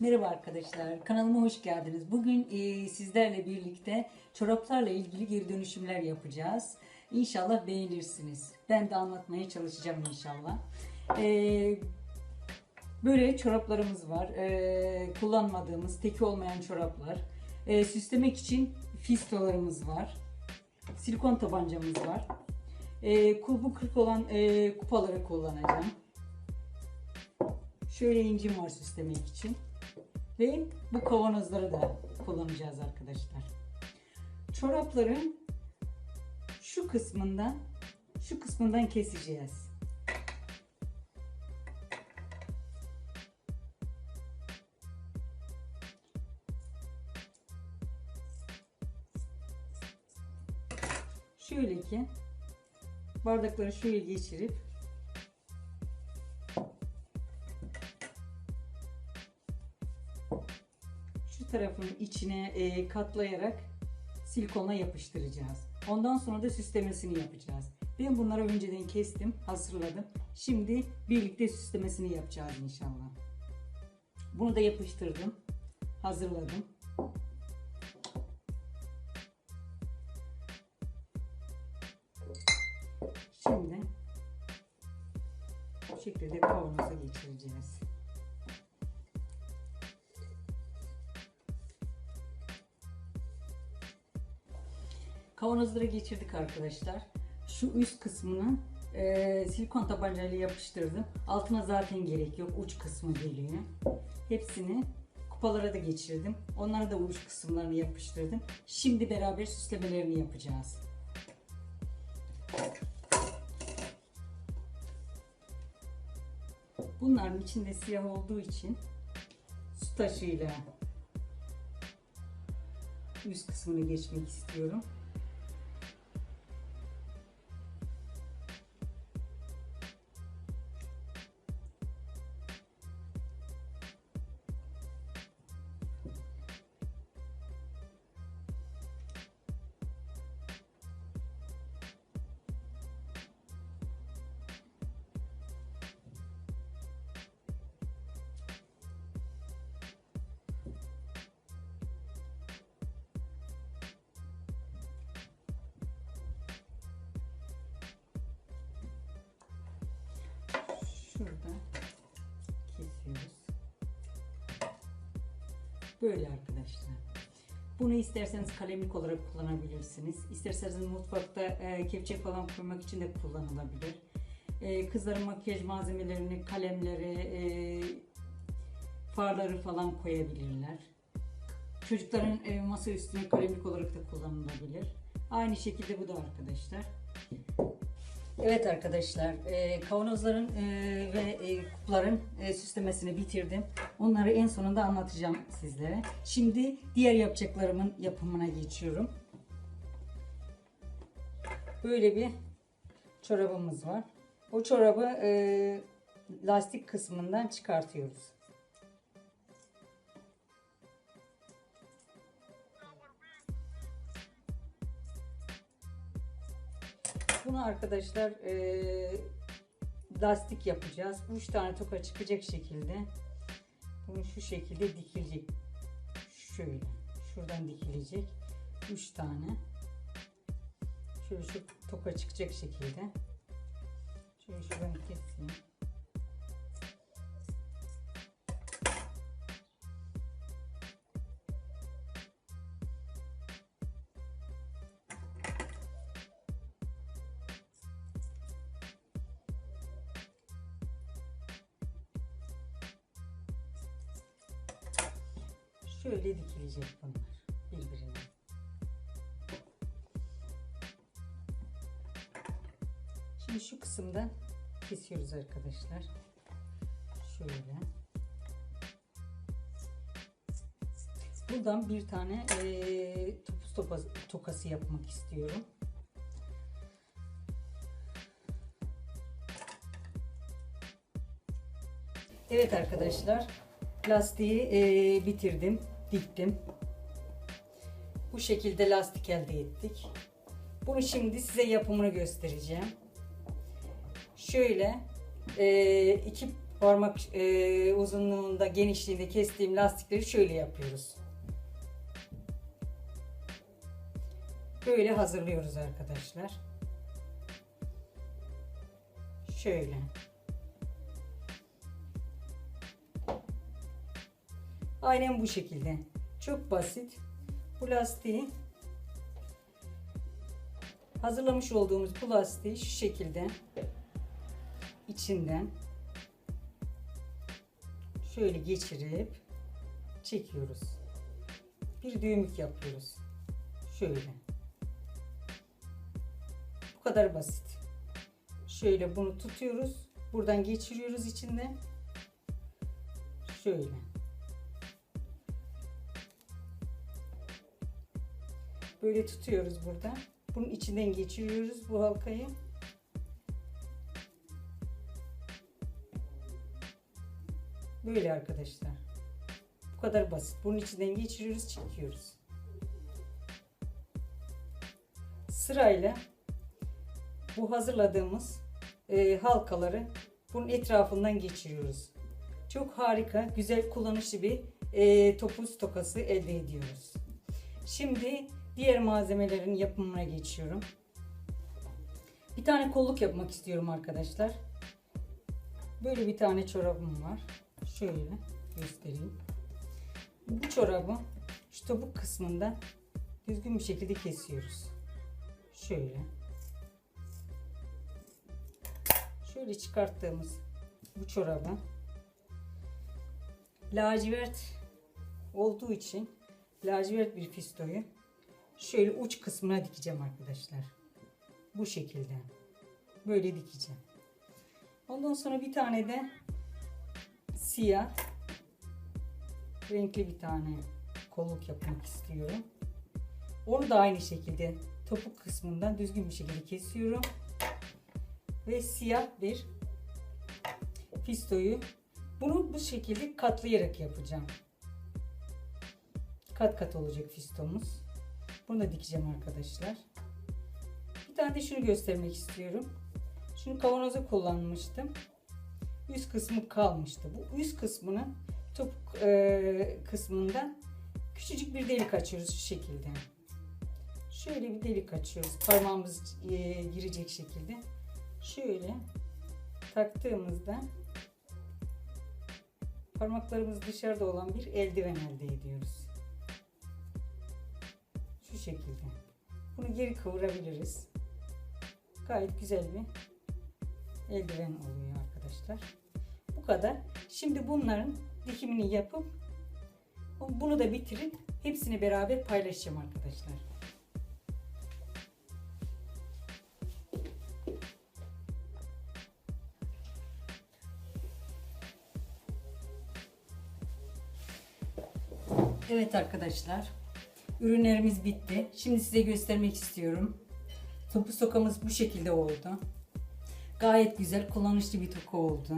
Merhaba arkadaşlar, kanalıma hoş geldiniz. Bugün e, sizlerle birlikte çoraplarla ilgili geri dönüşümler yapacağız. İnşallah beğenirsiniz. Ben de anlatmaya çalışacağım inşallah. E, böyle çoraplarımız var. E, kullanmadığımız, teki olmayan çoraplar. E, süslemek için fistolarımız var. Silikon tabancamız var. E, kulbu kırık olan e, kupaları kullanacağım. Şöyle incim var süslemek için. Ve bu kavanozları da kullanacağız arkadaşlar. Çorapların şu kısmından şu kısmından keseceğiz. Şöyle ki bardakları şöyle geçirip tarafın içine e, katlayarak silikonla yapıştıracağız. Ondan sonra da süslemesini yapacağız. Ben bunları önceden kestim, hazırladım. Şimdi birlikte süslemesini yapacağız inşallah. Bunu da yapıştırdım, hazırladım. Şimdi bu şekilde kavanoza geçireceğiz. Kavanozlara geçirdik arkadaşlar. Şu üst kısmını e, silikon tabancayla yapıştırdım. Altına zaten gerek yok. Uç kısmı geliyor. Hepsini kupalara da geçirdim. Onlara da uç kısımlarını yapıştırdım. Şimdi beraber süslemelerini yapacağız. Bunların içinde siyah olduğu için su taşıyla üst kısmını geçmek istiyorum. Böyle arkadaşlar. Bunu isterseniz kalemlik olarak kullanabilirsiniz. İsterseniz mutfakta e, kepçe falan koymak için de kullanılabilir. E, kızların makyaj malzemelerini, kalemleri, e, farları falan koyabilirler. Çocukların e, masa üstüne kalemlik olarak da kullanılabilir. Aynı şekilde bu da arkadaşlar. Evet arkadaşlar, e, kavanozların e, ve e, kupların e, süslemesini bitirdim. Onları en sonunda anlatacağım sizlere. Şimdi diğer yapacaklarımın yapımına geçiyorum. Böyle bir çorabımız var. O çorabı e, lastik kısmından çıkartıyoruz. Bunu arkadaşlar e, lastik yapacağız. 3 tane toka çıkacak şekilde. Bunu şu şekilde dikilecek. Şöyle. Şuradan dikilecek. 3 tane. Şöyle şu toka çıkacak şekilde. Şöyle şuradan keseyim. Şöyle dikilecek bunlar birbirine. Şimdi şu kısımdan kesiyoruz arkadaşlar. Şöyle. Buradan bir tane eee topuz topa, tokası yapmak istiyorum. Evet arkadaşlar lastiği eee, bitirdim diktim bu şekilde lastik elde ettik bunu şimdi size yapımını göstereceğim şöyle eee, iki parmak e, uzunluğunda, genişliğinde kestiğim lastikleri şöyle yapıyoruz. Böyle hazırlıyoruz arkadaşlar. Şöyle. Aynen bu şekilde. Çok basit. Bu lastiği hazırlamış olduğumuz bu lastiği şu şekilde içinden şöyle geçirip çekiyoruz. Bir düğümlük yapıyoruz. Şöyle. Bu kadar basit. Şöyle bunu tutuyoruz. Buradan geçiriyoruz içinden. Şöyle. Böyle tutuyoruz burada. Bunun içinden geçiriyoruz bu halkayı. Böyle arkadaşlar. Bu kadar basit. Bunun içinden geçiriyoruz, çekiyoruz. Sırayla bu hazırladığımız e, halkaları bunun etrafından geçiriyoruz. Çok harika, güzel kullanışlı bir e, topuz tokası elde ediyoruz. Şimdi diğer malzemelerin yapımına geçiyorum. Bir tane kolluk yapmak istiyorum arkadaşlar. Böyle bir tane çorabım var. Şöyle göstereyim. Bu çorabı şu topuk kısmından düzgün bir şekilde kesiyoruz. Şöyle. Şöyle çıkarttığımız bu çorabı lacivert olduğu için lacivert bir fistoyu şöyle uç kısmına dikeceğim arkadaşlar. Bu şekilde. Böyle dikeceğim. Ondan sonra bir tane de siyah renkli bir tane kolluk yapmak istiyorum. Onu da aynı şekilde topuk kısmından düzgün bir şekilde kesiyorum. Ve siyah bir fistoyu bunu bu şekilde katlayarak yapacağım. Kat kat olacak fistomuz. Bunu da dikeceğim arkadaşlar. Bir tane de şunu göstermek istiyorum. Şunu kavanoza kullanmıştım. Üst kısmı kalmıştı. Bu üst kısmının topuk e, kısmından küçücük bir delik açıyoruz şu şekilde. Şöyle bir delik açıyoruz. Parmağımız e, girecek şekilde. Şöyle taktığımızda parmaklarımız dışarıda olan bir eldiven elde ediyoruz. Şu şekilde. Bunu geri kıvırabiliriz. Gayet güzel bir eldiven oluyor arkadaşlar. Bu kadar. Şimdi bunların dikimini yapıp bunu da bitirip hepsini beraber paylaşacağım arkadaşlar. Evet arkadaşlar. Ürünlerimiz bitti. Şimdi size göstermek istiyorum. Topu sokamız bu şekilde oldu. Gayet güzel kullanışlı bir toka oldu.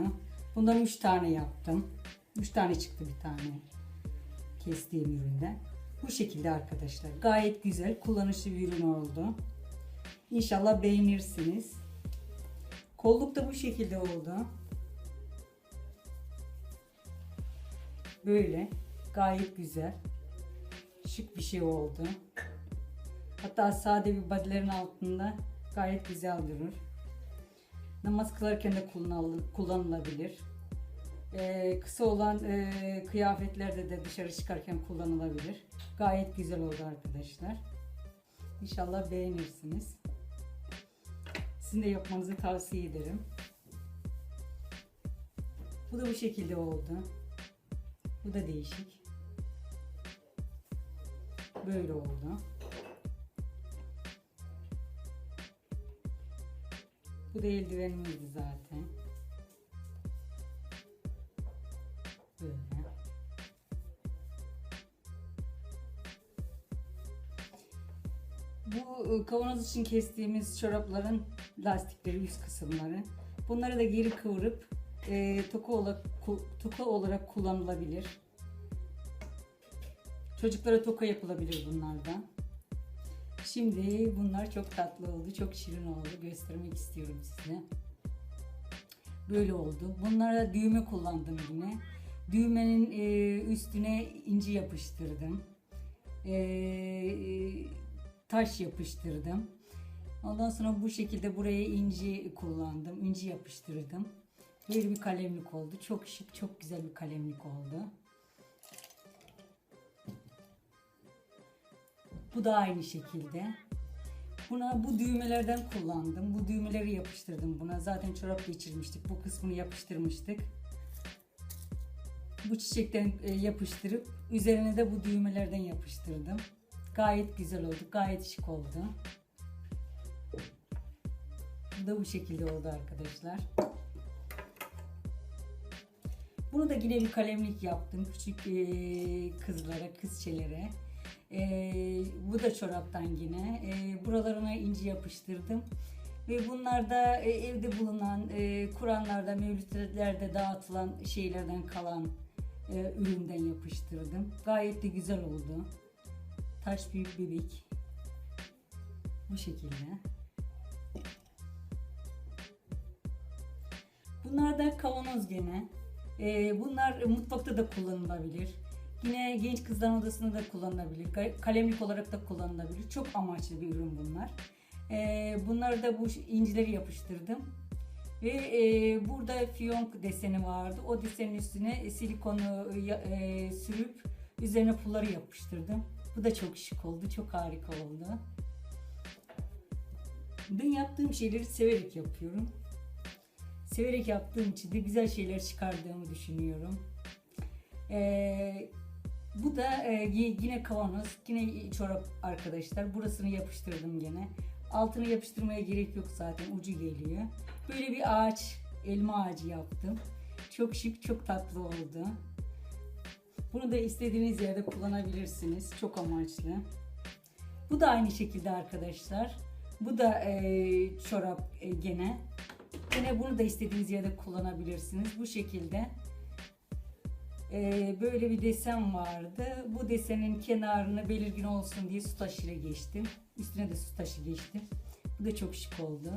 Bundan 3 tane yaptım. 3 tane çıktı bir tane kestiğim üründen. Bu şekilde arkadaşlar. Gayet güzel kullanışlı bir ürün oldu. İnşallah beğenirsiniz. Kolluk da bu şekilde oldu. Böyle gayet güzel. Şık bir şey oldu. Hatta sade bir bodylerin altında gayet güzel durur. Namaz kılarken de kullanılabilir. Ee, kısa olan e, kıyafetlerde de dışarı çıkarken kullanılabilir. Gayet güzel oldu arkadaşlar. İnşallah beğenirsiniz. Sizin de yapmanızı tavsiye ederim. Bu da bu şekilde oldu. Bu da değişik. Böyle oldu. Bu da eldivenimizdi zaten. Böyle. Bu e, kavanoz için kestiğimiz çorapların lastikleri üst kısımları. Bunları da geri kıvırıp e, toka, olarak, olarak kullanılabilir. Çocuklara toka yapılabilir bunlardan. Şimdi bunlar çok tatlı oldu, çok şirin oldu. Göstermek istiyorum size. Böyle oldu. Bunlara düğme kullandım yine. Düğmenin e, üstüne inci yapıştırdım. E, taş yapıştırdım. Ondan sonra bu şekilde buraya inci kullandım. İnci yapıştırdım. Böyle bir kalemlik oldu. Çok şık, çok güzel bir kalemlik oldu. Bu da aynı şekilde. Buna bu düğmelerden kullandım. Bu düğmeleri yapıştırdım buna. Zaten çorap geçirmiştik. Bu kısmını yapıştırmıştık. Bu çiçekten e, yapıştırıp üzerine de bu düğmelerden yapıştırdım. Gayet güzel oldu. Gayet şık oldu. Bu da bu şekilde oldu arkadaşlar. Bunu da yine bir kalemlik yaptım küçük e, kızlara, kızçelere. E, bu da çoraptan yine. E, buralarına inci yapıştırdım. Ve bunlar da e, evde bulunan, e, Kur'anlarda, mevlütlerde dağıtılan şeylerden kalan e, üründen yapıştırdım. Gayet de güzel oldu. Taş büyük bebek. Bu şekilde. Bunlar da kavanoz gene. Ee, bunlar mutfakta da kullanılabilir. Yine genç kızların odasında da kullanılabilir. Ka- Kalemlik olarak da kullanılabilir. Çok amaçlı bir ürün bunlar. Ee, bunları da bu incileri yapıştırdım. Ve e, burada fiyonk deseni vardı. O desenin üstüne silikonu ya- e, sürüp üzerine pulları yapıştırdım. Bu da çok şık oldu. Çok harika oldu. Ben yaptığım şeyleri severek yapıyorum. Severek yaptığım için de güzel şeyler çıkardığımı düşünüyorum. Ee, bu da e, yine kavanoz, yine çorap arkadaşlar. Burasını yapıştırdım gene. Altını yapıştırmaya gerek yok zaten ucu geliyor. Böyle bir ağaç, elma ağacı yaptım. Çok şık, çok tatlı oldu. Bunu da istediğiniz yerde kullanabilirsiniz. Çok amaçlı. Bu da aynı şekilde arkadaşlar. Bu da e, çorap e, gene. Yine bunu da istediğiniz yerde kullanabilirsiniz. Bu şekilde. E, böyle bir desen vardı. Bu desenin kenarını belirgin olsun diye su taşıyla geçtim. Üstüne de su taşı geçtim. Bu da çok şık oldu.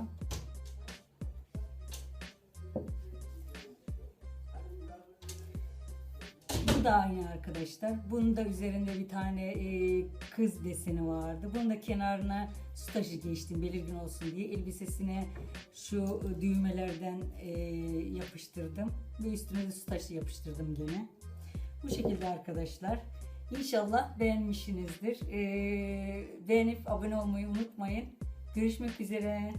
Bu da aynı arkadaşlar. Bunun da üzerinde bir tane e, kız deseni vardı. Bunun da kenarına taşı geçtim belirgin olsun diye. Elbisesine şu düğmelerden e, yapıştırdım. Ve üstüne de su taşı yapıştırdım gene. Bu şekilde arkadaşlar. İnşallah beğenmişsinizdir. E, beğenip abone olmayı unutmayın. Görüşmek üzere.